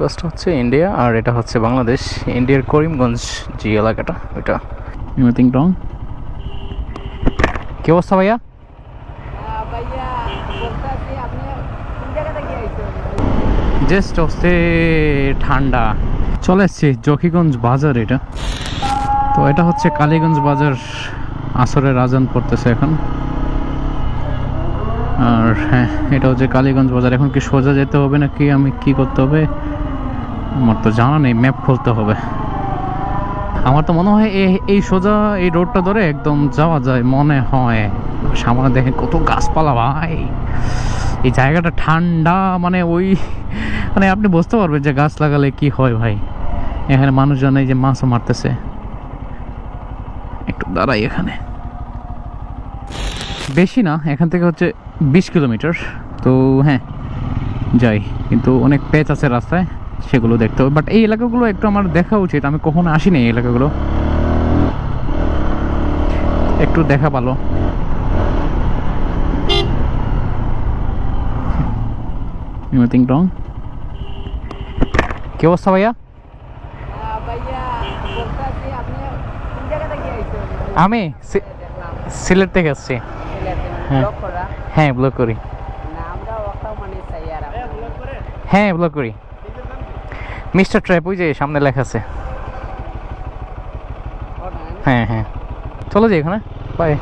বাসটা হচ্ছে ইন্ডিয়া আর এটা হচ্ছে বাংলাদেশ। ইন্ডিয়ার করিমগঞ্জ যে এলাকাটা ওইটা। এনিথিং রং কি অবস্থা ভাইয়া? জাস্ট হচ্ছে ঠান্ডা। চলে এসছি জকিগঞ্জ বাজার এটা। তো এটা হচ্ছে কালীগঞ্জ বাজার আসরের আজান পড়তেছে এখন। আর হ্যাঁ এটা হচ্ছে কালীগঞ্জ বাজার। এখন কি সোজা যেতে হবে নাকি আমি কি করতে হবে? আমার তো জানা নেই ম্যাপ খুলতে হবে। আমার তো মনে হয় এই সোজা এই রোডটা ধরে একদম যাওয়া যায়, মনে হয়। সামনে দেখেন কত গাছপালা ভাই। এই জায়গাটা ঠান্ডা মানে ওই মানে আপনি বুঝতে পারবেন যে গাছ লাগালে কি হয় ভাই। এখানে মানুষজন এই যে মাছও মারতেছে। একটু দাঁড়াই এখানে। বেশি না, এখান থেকে হচ্ছে বিশ কিলোমিটার। তো হ্যাঁ যাই। কিন্তু অনেক পেচ আছে রাস্তায়। সেগুলো দেখতে হবে। বাট এই এলাকাগুলো একটু আমার দেখা উচিত। আমি কখনো আসিনি এই এলাকাগুলো। একটু দেখা ভালো। এনিথিং রং কি অবস্থা ভাইয়া? আমি সিলেট থেকে আসছি। হ্যাঁ। ব্লক হ্যাঁ ব্লগ করি। মানে হ্যাঁ ব্লগ করি। মিস্টার ট্র্যাপ ওই যে সামনে লেখা আছে। হ্যাঁ হ্যাঁ। চলো যাই এখানে। বাই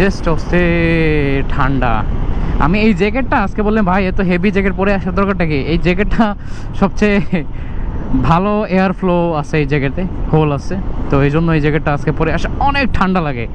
জাস্ট হচ্ছে ঠান্ডা। আমি এই জ্যাকেটটা আজকে বললাম ভাই এত হেভি জ্যাকেট পরে আসার দরকারটা কি? এই জ্যাকেটটা সবচেয়ে ভালো এয়ার ফ্লো আছে এই জ্যাকেটে হোল আছে। তো এই জন্য এই জ্যাকেটটা আজকে পরে আসা অনেক ঠান্ডা লাগে।